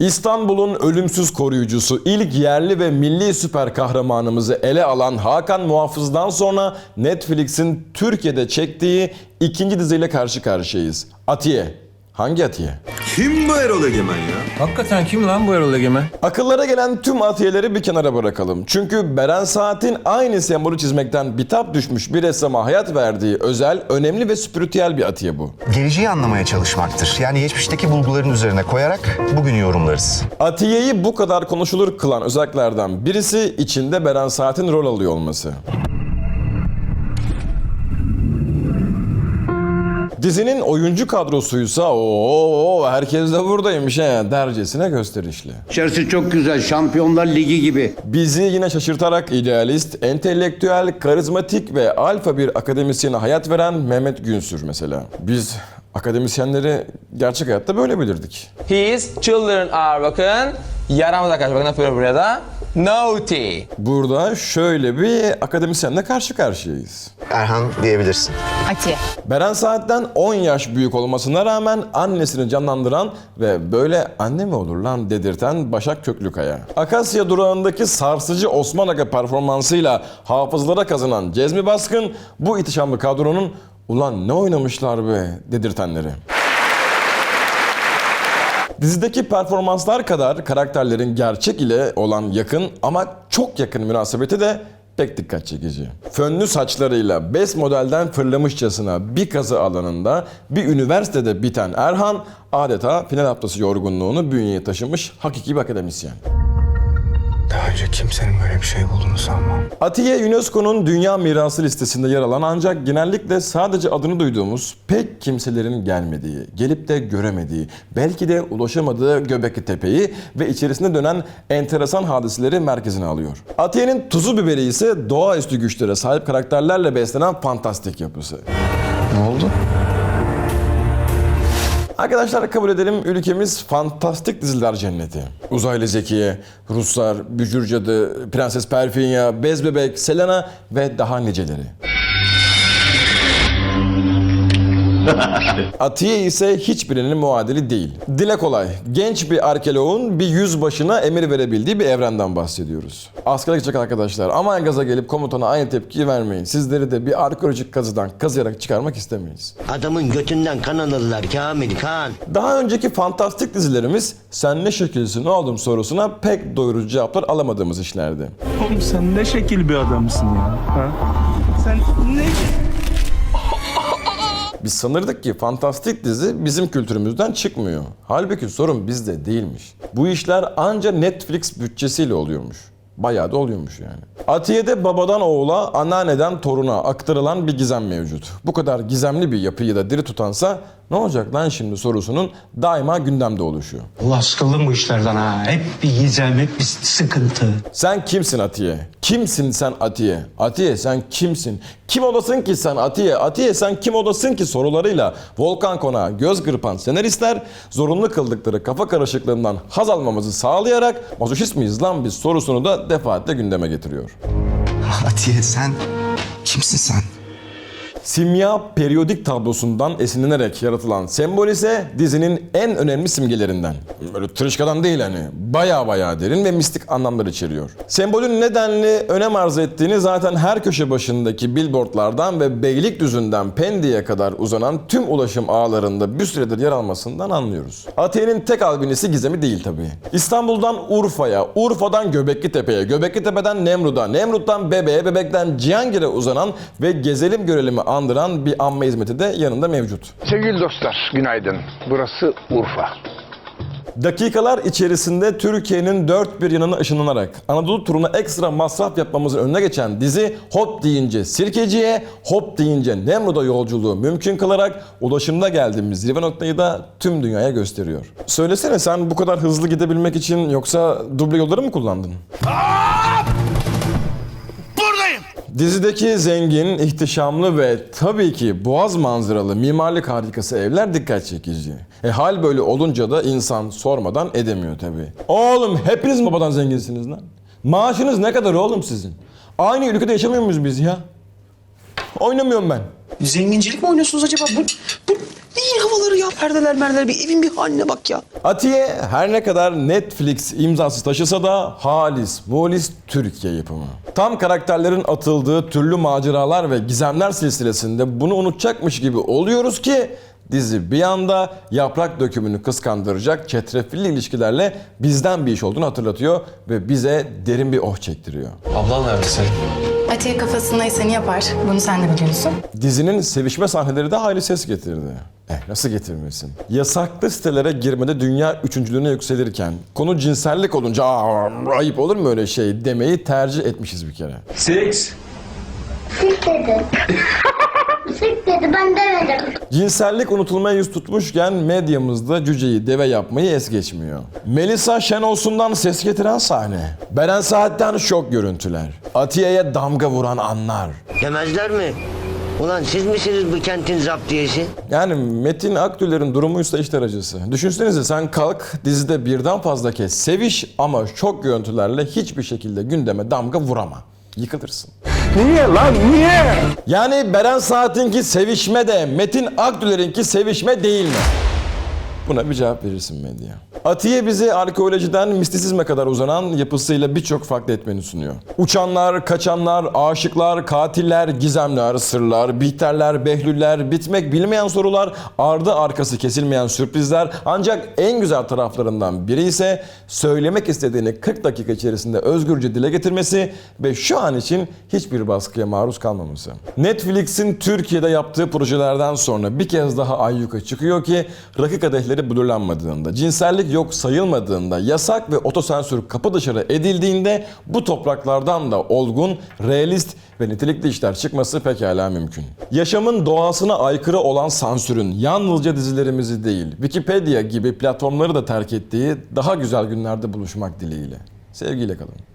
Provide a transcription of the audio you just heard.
İstanbul'un ölümsüz koruyucusu, ilk yerli ve milli süper kahramanımızı ele alan Hakan Muhafız'dan sonra Netflix'in Türkiye'de çektiği ikinci diziyle karşı karşıyayız. Atiye. Hangi Atiye? Kim bu Erol Egemen ya? Hakikaten kim lan bu Erol Egemen? Akıllara gelen tüm atiyeleri bir kenara bırakalım. Çünkü Beren Saat'in aynı sembolü çizmekten bitap düşmüş bir ressama hayat verdiği özel, önemli ve spiritüel bir atiye bu. Geleceği anlamaya çalışmaktır. Yani geçmişteki bulguların üzerine koyarak bugünü yorumlarız. Atiye'yi bu kadar konuşulur kılan özelliklerden birisi içinde Beren Saat'in rol alıyor olması. Dizinin oyuncu kadrosuysa o herkes de buradaymış he dercesine gösterişli. İçerisi çok güzel. Şampiyonlar Ligi gibi. Bizi yine şaşırtarak idealist, entelektüel, karizmatik ve alfa bir akademisyene hayat veren Mehmet Günsür mesela. Biz akademisyenleri gerçek hayatta böyle bilirdik. His children are bakın yaramaz arkadaşlar bakın ne yapıyor buraya da naughty. Burada şöyle bir akademisyenle karşı karşıyayız. Erhan diyebilirsin. Atiye. Beren Saat'ten 10 yaş büyük olmasına rağmen annesini canlandıran ve böyle anne mi olur lan dedirten Başak Köklükaya. Akasya durağındaki sarsıcı Osman Aga performansıyla hafızlara kazanan Cezmi Baskın bu ihtişamlı kadronun ulan ne oynamışlar be dedirtenleri. Dizideki performanslar kadar karakterlerin gerçek ile olan yakın ama çok yakın münasebeti de pek dikkat çekici. Fönlü saçlarıyla bes modelden fırlamışçasına bir kazı alanında bir üniversitede biten Erhan adeta final haftası yorgunluğunu bünyeye taşımış hakiki bir akademisyen. Daha önce kimsenin böyle bir şey bulduğunu sanmam. Atiye UNESCO'nun Dünya Mirası listesinde yer alan ancak genellikle sadece adını duyduğumuz pek kimselerin gelmediği, gelip de göremediği, belki de ulaşamadığı Göbekli Tepe'yi ve içerisinde dönen enteresan hadiseleri merkezine alıyor. Atiye'nin tuzu biberi ise doğaüstü güçlere sahip karakterlerle beslenen fantastik yapısı. Ne oldu? Arkadaşlar kabul edelim ülkemiz fantastik diziler cenneti. Uzaylı Zekiye, Ruslar, Bücür Cadı, Prenses Perfinya, Bez Bebek, Selena ve daha niceleri. Atiye ise hiçbirinin muadili değil. Dile kolay, genç bir arkeoloğun bir yüzbaşına emir verebildiği bir evrenden bahsediyoruz. Askere gidecek arkadaşlar aman gaza gelip komutana aynı tepkiyi vermeyin. Sizleri de bir arkeolojik kazıdan kazıyarak çıkarmak istemeyiz. Adamın götünden kan alırlar Kamil kan. Daha önceki fantastik dizilerimiz sen ne şekilsin oğlum sorusuna pek doyurucu cevaplar alamadığımız işlerdi. Oğlum sen ne şekil bir adamsın ya. Ha? Sen ne... Biz sanırdık ki fantastik dizi bizim kültürümüzden çıkmıyor. Halbuki sorun bizde değilmiş. Bu işler anca Netflix bütçesiyle oluyormuş. Bayağı da oluyormuş yani. Atiye'de babadan oğula, anneanneden toruna aktarılan bir gizem mevcut. Bu kadar gizemli bir yapıyı da diri tutansa ne olacak lan şimdi sorusunun daima gündemde oluşu. Allah sıkıldım bu işlerden ha. Hep bir gizem, hep bir sıkıntı. Sen kimsin Atiye? Kimsin sen Atiye? Atiye sen kimsin? Kim odasın ki sen Atiye? Atiye sen kim odasın ki sorularıyla Volkan Konağı göz kırpan senaristler zorunlu kıldıkları kafa karışıklığından haz almamızı sağlayarak mazoşist miyiz lan biz sorusunu da defaatle gündeme getiriyor. Atiye sen kimsin sen? Simya periyodik tablosundan esinlenerek yaratılan sembol ise dizinin en önemli simgelerinden. Böyle tırışkadan değil hani. Baya baya derin ve mistik anlamlar içeriyor. Sembolün nedenli önem arz ettiğini zaten her köşe başındaki billboardlardan ve Beylikdüzü'nden Pendik'e kadar uzanan tüm ulaşım ağlarında bir süredir yer almasından anlıyoruz. Atiye'nin tek albinisi gizemi değil tabii. İstanbul'dan Urfa'ya, Urfa'dan Göbekli Tepe'ye, Göbekli Tepe'den Nemrut'a, Nemrut'tan Bebe'ye, Bebek'ten Cihangir'e uzanan ve gezelim görelim'i andıran bir anma hizmeti de yanında mevcut. Sevgili dostlar, günaydın. Burası Urfa. Dakikalar içerisinde Türkiye'nin dört bir yanına ışınlanarak Anadolu turuna ekstra masraf yapmamızın önüne geçen dizi hop deyince Sirkeci'ye, hop deyince Nemrut'a yolculuğu mümkün kılarak ulaşımda geldiğimiz zirve noktayı da tüm dünyaya gösteriyor. Söylesene sen bu kadar hızlı gidebilmek için yoksa duble yolları mı kullandın? Dizideki zengin, ihtişamlı ve tabii ki boğaz manzaralı mimarlık harikası evler dikkat çekici. E hal böyle olunca da insan sormadan edemiyor tabii. Oğlum hepiniz babadan zenginsiniz lan? Maaşınız ne kadar oğlum sizin? Aynı ülkede yaşamıyor muyuz biz ya? Oynamıyorum ben. Zengincilik mi oynuyorsunuz acaba? Bu, bu değil havaları ya. Perdeler merdeler bir evin bir haline bak ya. Atiye her ne kadar Netflix imzası taşısa da halis, volis Türkiye yapımı. Tam karakterlerin atıldığı türlü maceralar ve gizemler silsilesinde bunu unutacakmış gibi oluyoruz ki dizi bir anda yaprak dökümünü kıskandıracak çetrefilli ilişkilerle bizden bir iş olduğunu hatırlatıyor ve bize derin bir oh çektiriyor. Ablan nerede senin? Atiye kafasında eseni yapar. Bunu sen de biliyorsun. Dizinin sevişme sahneleri de hayli ses getirdi. Eh nasıl getirmesin? Yasaklı sitelere girmede dünya üçüncülüğüne yükselirken konu cinsellik olunca Aa, ayıp olur mu öyle şey demeyi tercih etmişiz bir kere. Seks. Sık dedi. Cinsellik unutulmaya yüz tutmuşken medyamızda cüceyi deve yapmayı es geçmiyor. Melisa Şenolsun'dan ses getiren sahne. Beren Saat'ten şok görüntüler. Atiye'ye damga vuran anlar. Demezler mi? Ulan siz misiniz bu kentin zaptiyesi? Yani Metin Akgüler'in durumuysa işler acısı. Düşünsenize sen kalk dizide birden fazla kez seviş ama şok görüntülerle hiçbir şekilde gündeme damga vurama. Yıkılırsın. Niye lan niye? Yani Beren Saat'inki sevişme de Metin Akgüler'inki sevişme değil mi? Buna bir cevap verirsin medya. Atiye bizi arkeolojiden mistisizme kadar uzanan yapısıyla birçok farklı etmeni sunuyor. Uçanlar, kaçanlar, aşıklar, katiller, gizemler, sırlar, bihterler, behlüller, bitmek bilmeyen sorular, ardı arkası kesilmeyen sürprizler ancak en güzel taraflarından biri ise söylemek istediğini 40 dakika içerisinde özgürce dile getirmesi ve şu an için hiçbir baskıya maruz kalmaması. Netflix'in Türkiye'de yaptığı projelerden sonra bir kez daha ayyuka çıkıyor ki rakı kadehleri blurlanmadığında, cinsellik yok sayılmadığında, yasak ve otosensür kapı dışarı edildiğinde bu topraklardan da olgun, realist ve nitelikli işler çıkması pekala mümkün. Yaşamın doğasına aykırı olan sansürün yalnızca dizilerimizi değil, Wikipedia gibi platformları da terk ettiği daha güzel günlerde buluşmak dileğiyle. Sevgiyle kalın.